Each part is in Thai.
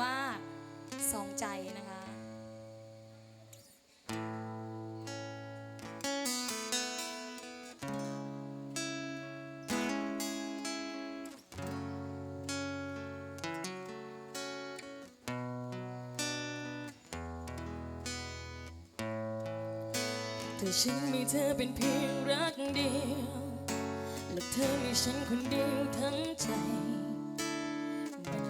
ว่าสองใจนะคะถ้าฉันมีเธอเป็นเพียงรักเดียว และเธอมีฉันคนเดียวทั้งใจ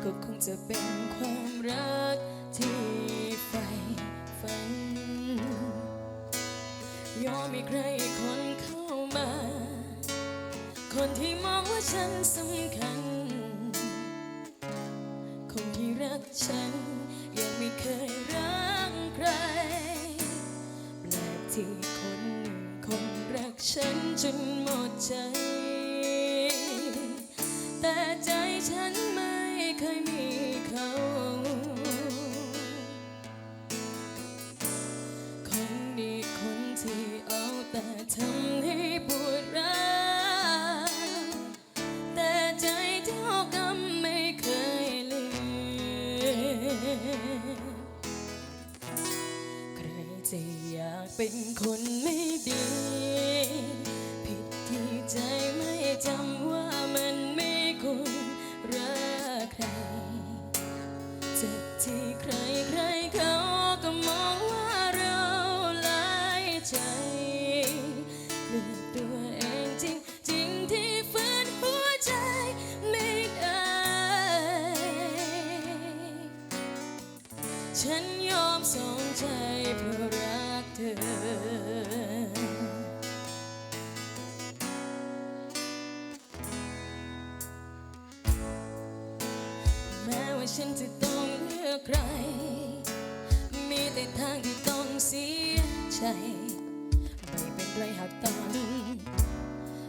ก็คงจะเป็นความรักที่ใฝ่ฝัน ยอมให้ใครคนเข้ามา คนที่มองว่าฉันสำคัญ คนที่รักฉัน ยังไม่เคยรักใครแปลกที่คนหนึ่งคนรักฉันจนหมดใจ แต่ใจฉันไม่ เคยมีเขาคนนี้คนที่เอาแต่ทำให้ปวดร้าวแต่ใจเท่ากับไม่เคยลืมใครจะอยากเป็นคน ฉันยอมส่งใจเพราะรักเธอ แม้ว่าฉันจะต้องเลือกใคร มีแต่ทางที่ต้องเสียใจ ไม่เป็นไรหากต้อง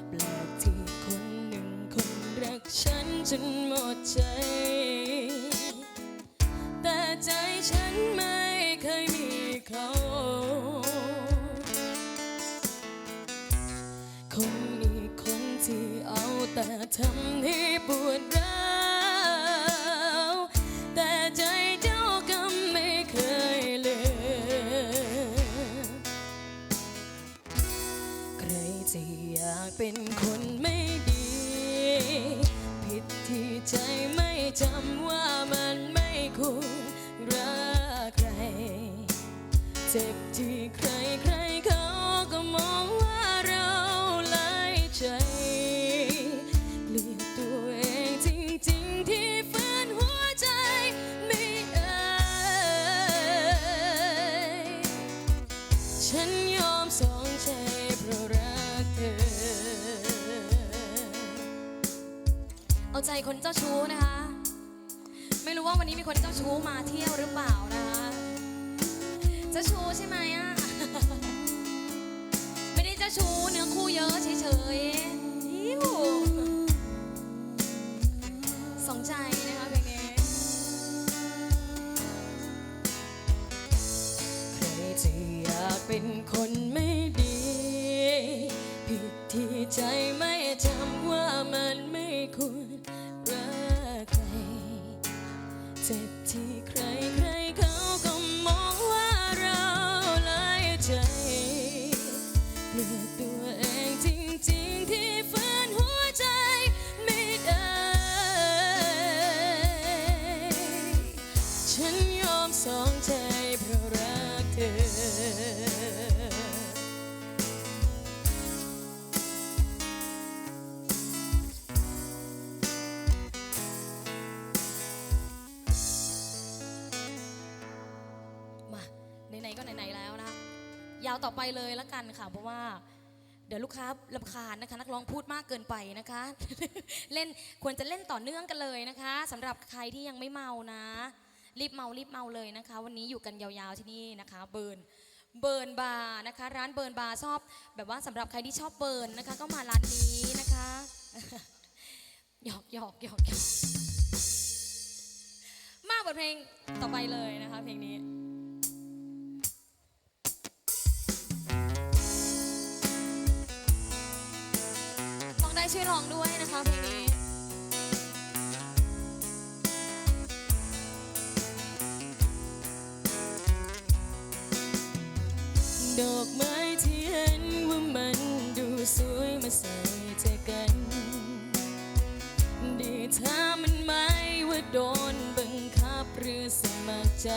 แปลกที่คนหนึ่งคนรักฉันจนหมดใจ คนไม่ดี ผิดที่ใจไม่จำว่ามันไม่ควรรักใครเจ็บ จ้าชู้นะคะ ไม่รู้ว่าวันนี้มีคนเจ้าชู้มาเที่ยวหรือเปล่านะคะเจ้าชู้ใช่ไหมอะไม่ได้เจ้าชู้เนื้อคู่เยอะเฉยๆอิ้วสองใจนะคะเพลงนี้ใครจะอยากเป็นคนไม่ดี ผิดที่ใจไม่จำว่ามัน เลยละกันค่ะ เพราะว่าเดี๋ยวลูกค้าลำคาญนะคะ นักร้องพูดมากเกินไปนะคะ เล่นควรจะเล่นต่อเนื่องกันเลยนะคะสำหรับใครที่ยังไม่เมานะ รีบเมารีบเมาเลยนะคะ วันนี้อยู่กันยาวๆที่นี่นะคะ เบิร์นเบิร์นบาร์นะคะ ร้านเบิร์นบาร์ชอบ แบบว่าสำหรับใครที่ชอบเบิร์นนะคะ ก็มาร้านนี้นะคะหยอกหยอกหยอกหยอกมากบทเพลงต่อไปเลยนะคะ เพลงนี้ ช่วยลองด้วยนะคะเพลงนี้ดอกไม้ที่เห็นว่ามันดูสวยมาใส่ใจกัน ดีถ้ามันไม่ว่าโดนบังคับหรือสมัครใจ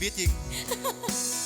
ชีวิตจริง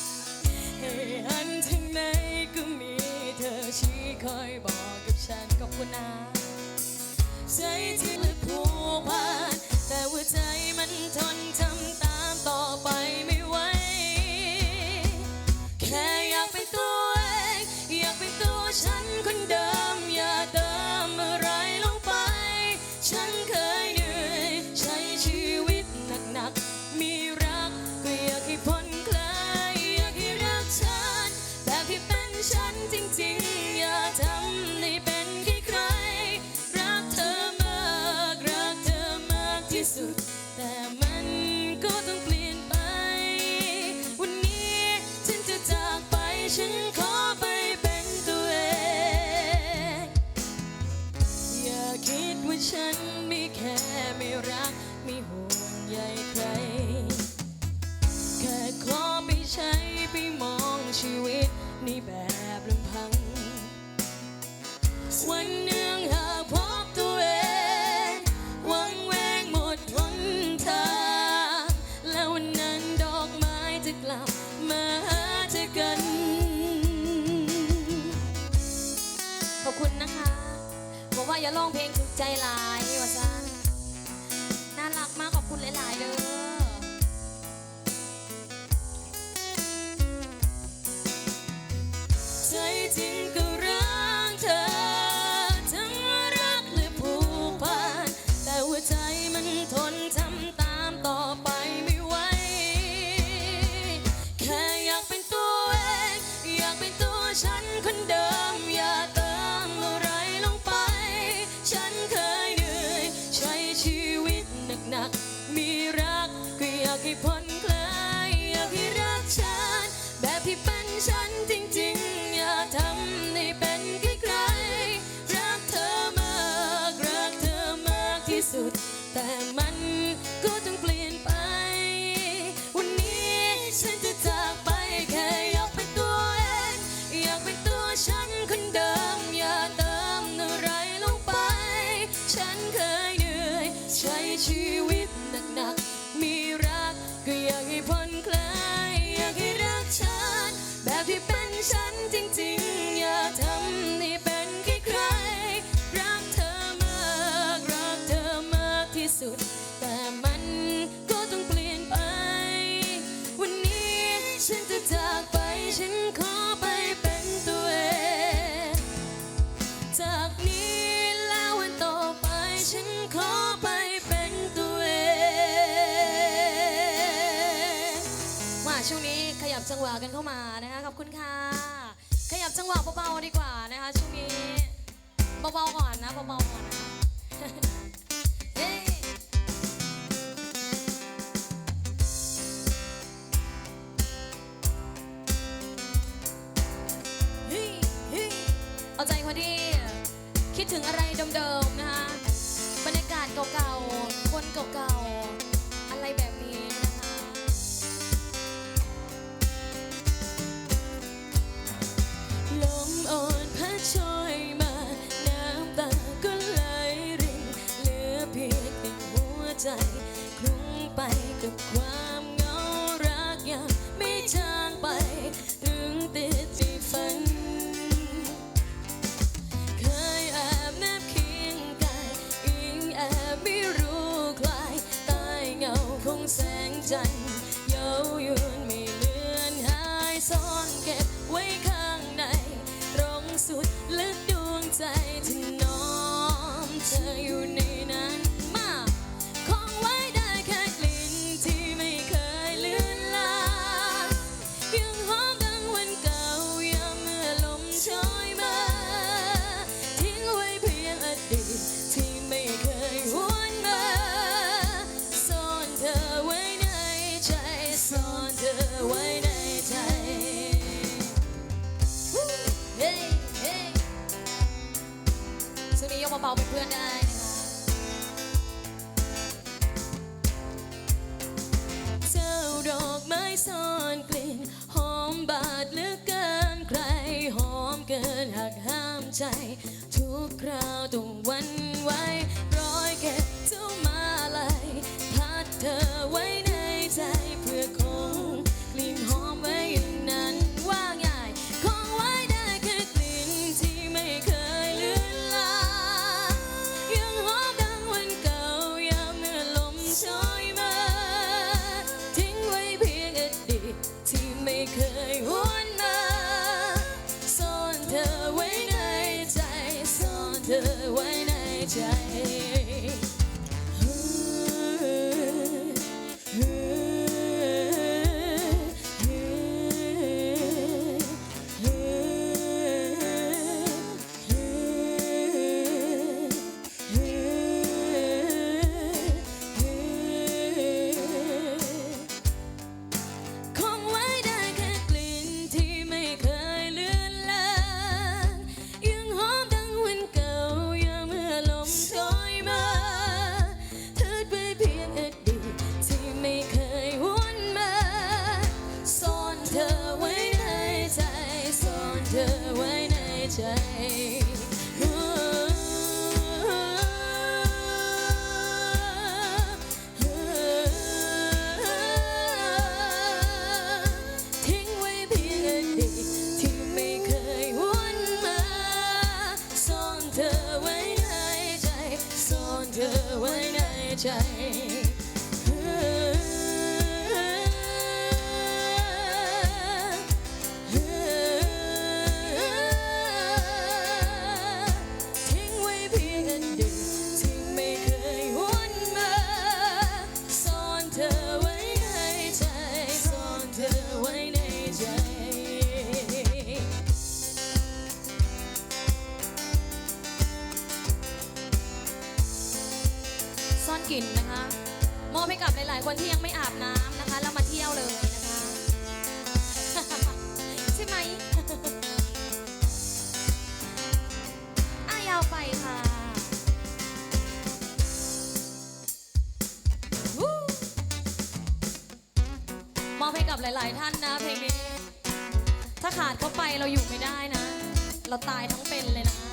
วะเบาๆดีกว่านะคะช่วงนี้เบาๆก่อนนะเบาๆก่อนนะเอาใจคนที่คิดถึงอะไรเดิมๆนะคะบรรยากาศเก่าๆคนเก่าๆ กลิ่นนะคะมอบให้กับหลาย ๆ คนที่ยังไม่อาบน้ำนะคะแล้วมาเที่ยวเลยนะคะ ใช่ไหมอะยาวไปค่ะมอบให้กับหลาย ๆ ท่านนะเพลงนี้ ถ้าขาดเขาไปเราอยู่ไม่ได้นะ เราตายทั้งเป็นเลยนะ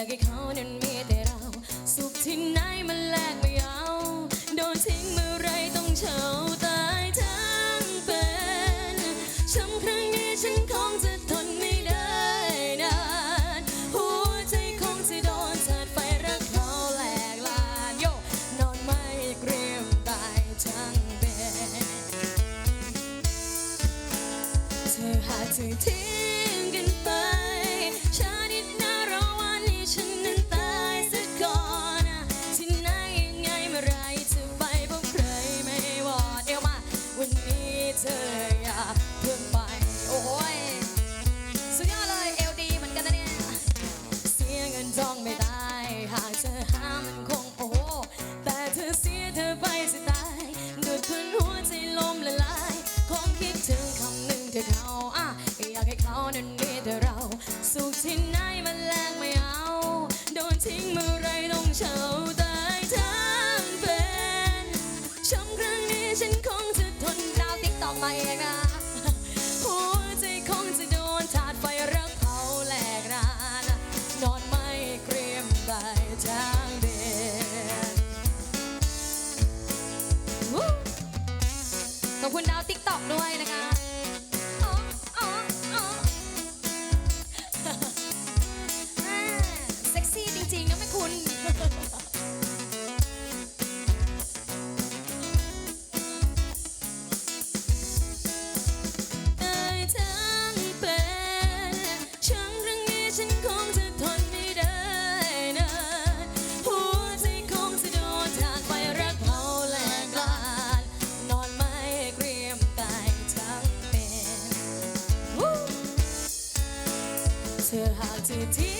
ากให้เขานั้นมีแต่เรา สุขที่ไหนมันแลกไม่เอา โดนทิ้งเมื่อไรต้องเฉาตา to count. city.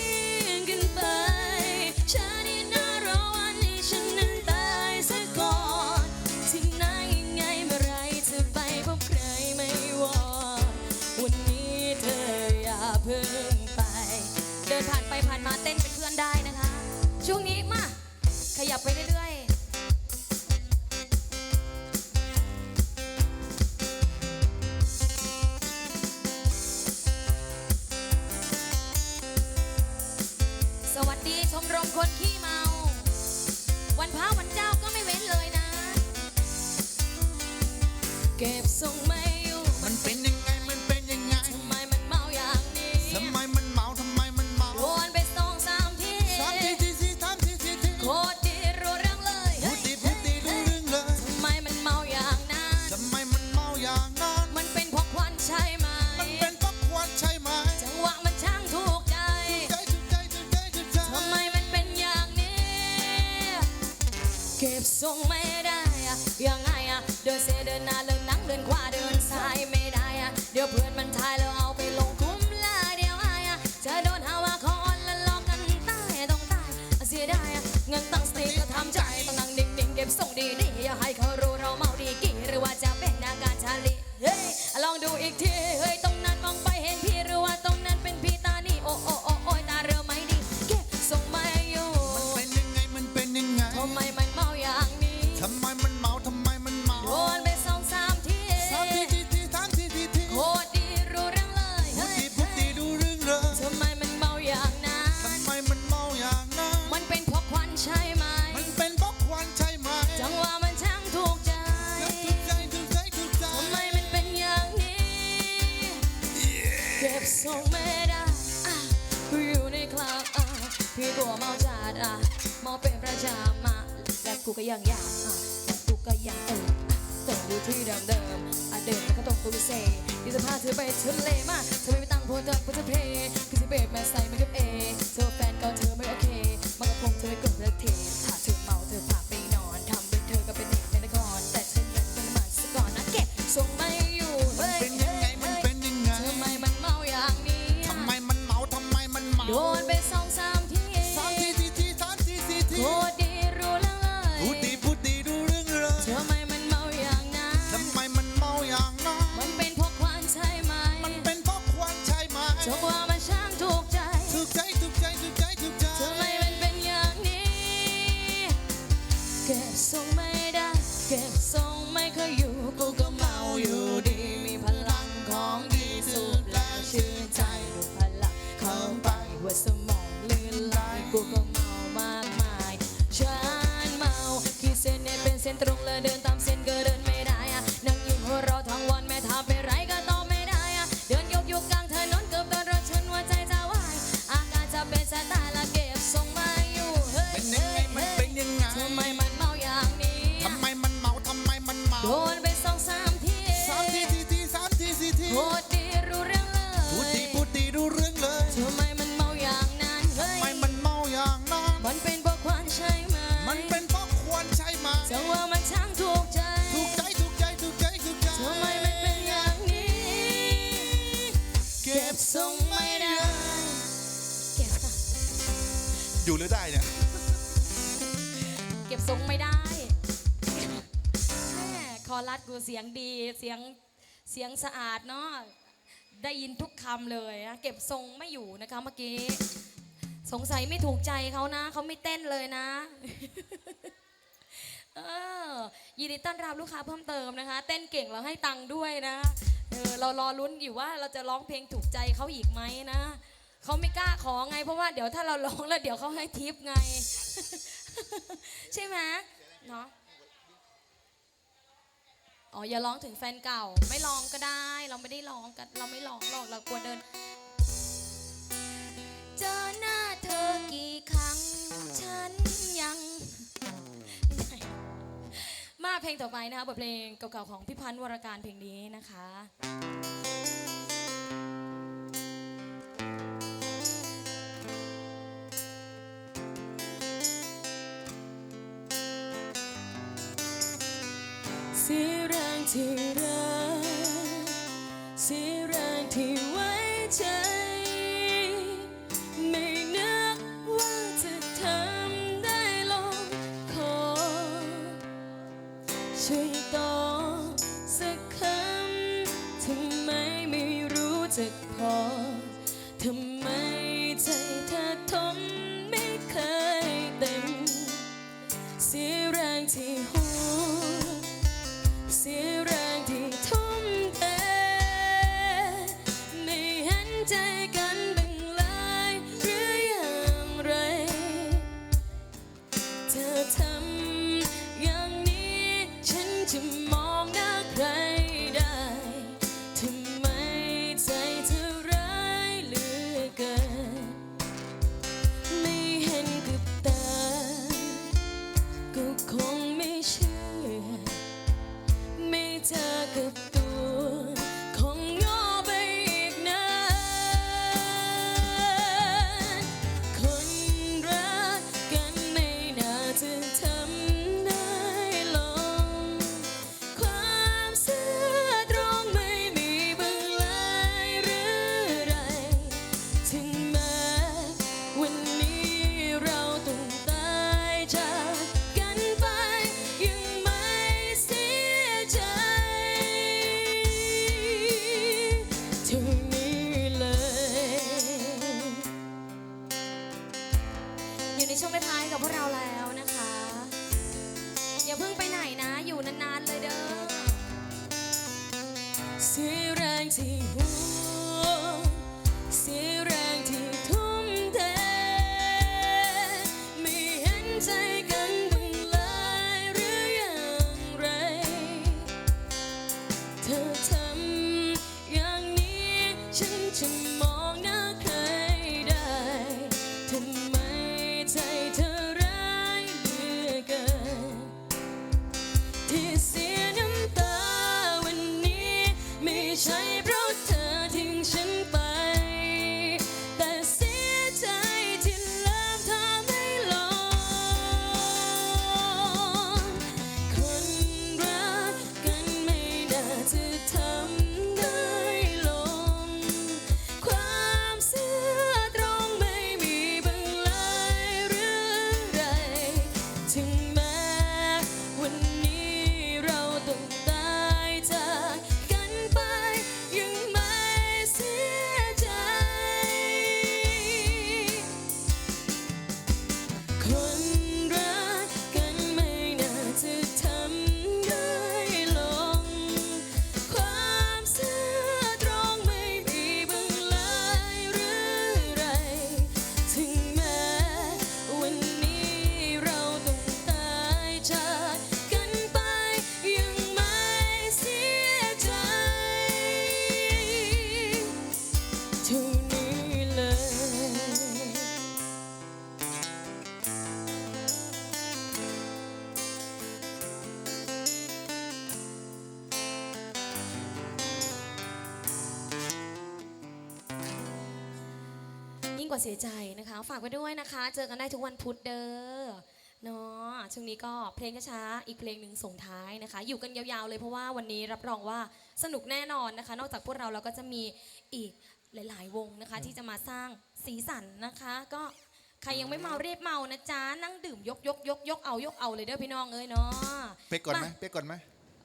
ส่งไม่อยู่มันเป็น don't เนี่ย เก็บทรงไม่ได้แม่คอรัสกูเสียงดีเสียงเสียงสะอาดเนาะได้ยินทุกคำเลยนะเก็บทรงไม่อยู่นะคะเมื่อกี้ สงสัยไม่ถูกใจเขานะ เขาไม่เต้นเลยนะ เออยินดีต้อนรับลูกค้าเพิ่มเติมนะคะ เต้นเก่งเราให้ตังค์ด้วยนะเออเรารอลุ้นอยู่ว่าเราจะร้องเพลงถูกใจเขาอีกไหมนะ เขาไม่กล้าขอไง เพราะว่าเดี๋ยวถ้าเราร้องแล้วเดี๋ยวเขาให้ทิปไง ใช่ไหมเนาะอ๋ออย่าร้องถึงแฟนเก่า ไม่ร้องก็ได้ เราไม่ได้ร้องกันเราไม่ร้องหรอกเรากลัวเดิน เจอหน้าเธอกี่ครั้ง ฉันยัง มาเพลงต่อไปนะคะบทเพลงเก่าๆของพี่พันธ์วรการเพลงนี้นะคะ สีแรงที่รักสีแรงที่ไว้ใจ ไม่นึกว่าจะทำได้ลงขอช่วยตอบสักคำทำไมไม่รู้จะพอทำไมใจเธอทมไม่เคยเต็มสีแรงที่ เสียใจนะคะ ฝากไว้ด้วยนะคะ เจอกันได้ทุกวันพุธเด้อเนาะช่วงนี้ก็เพลงช้าๆอีกเพลงหนึ่งส่งท้ายนะคะ อยู่กันยาวๆเลยเพราะว่าวันนี้รับรองว่าสนุกแน่นอนนะคะ นอกจากพวกเราเราก็จะมีอีกหลาย ๆ วงนะคะ ที่จะมาสร้างสีสันนะคะ ก็ใครยังไม่เมารีบเมานะจ๊ะนั่งดื่มยกยกยกยกเอายกเอาเลยเด้อพี่น้องเอ้ยเนาะเป๊กก่อนไหมมาเป๊กก่อนไหม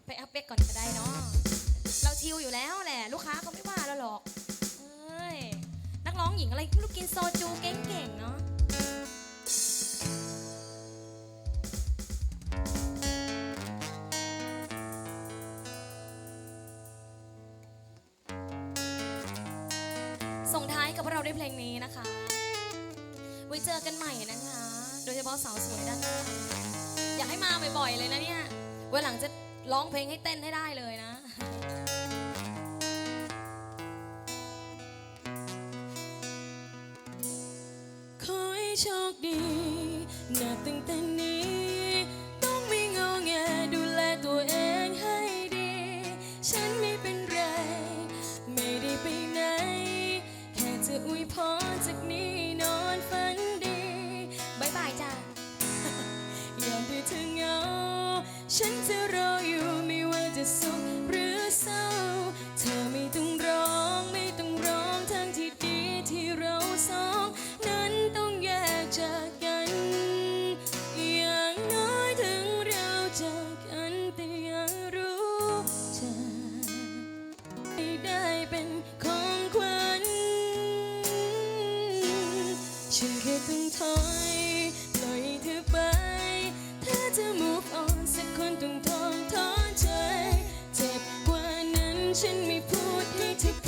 ไปอัพเป๊กก่อนก็ได้เนาะเราชิลอยู่แล้วแหละ ลูกค้าเขาไม่ว่าเราหรอกเอ้ยนัก ร้องหญิงอะไรไม่รู้กินโซจูเก่งๆเนาะส่งท้ายกับพวกเราด้วยเพลงนี้นะคะ ไว้เจอกันใหม่นะคะ โดยเฉพาะสาวสวยด้านหน้าอยากให้มาบ่อยๆเลยนะเนี่ยวันหลังจะร้องเพลงให้เต้นให้ได้เลยนะ โชคดีนับตั้งแต่นี้ ต้องไม่งอแงดูแลตัวเองให้ดี ฉันไม่เป็นไร ไม่ได้ไปไหน แค่จะอวยพรจากนี้นอนฝันดีบายบายจ้ายอมด้วยเธอเหงา ฉันจะ ไม่พูดให้เธอ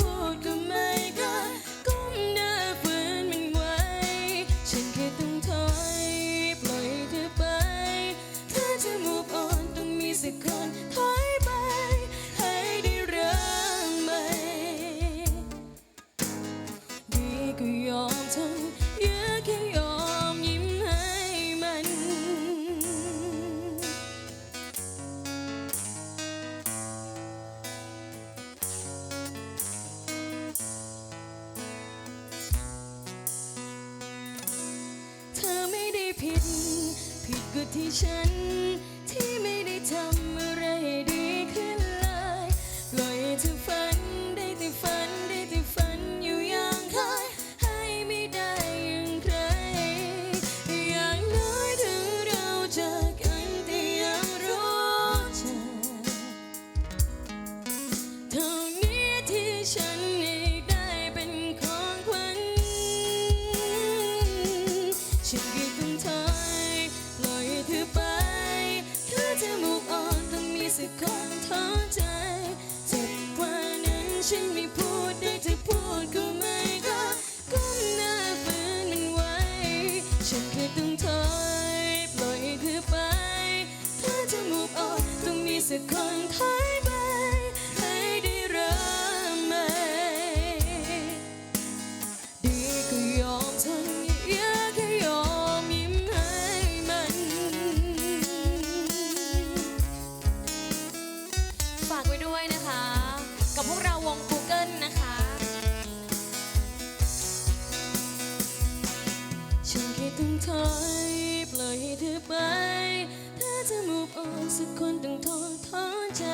คนต้องทนท้อใจ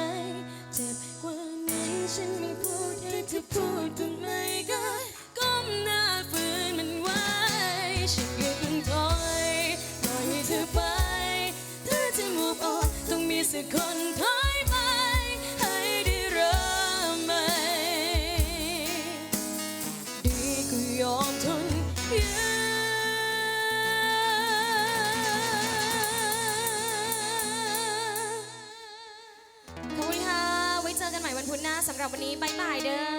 เจ็บกว่านี้ฉันไม่พูดให้เธอพูดทำไมก็ก้มหน้าฝืนมันไว้ฉันก็ต้องปล่อยปล่อยให้เธอไปเธอจะ move on ต้องมีสักคน ใบายบายเด้อ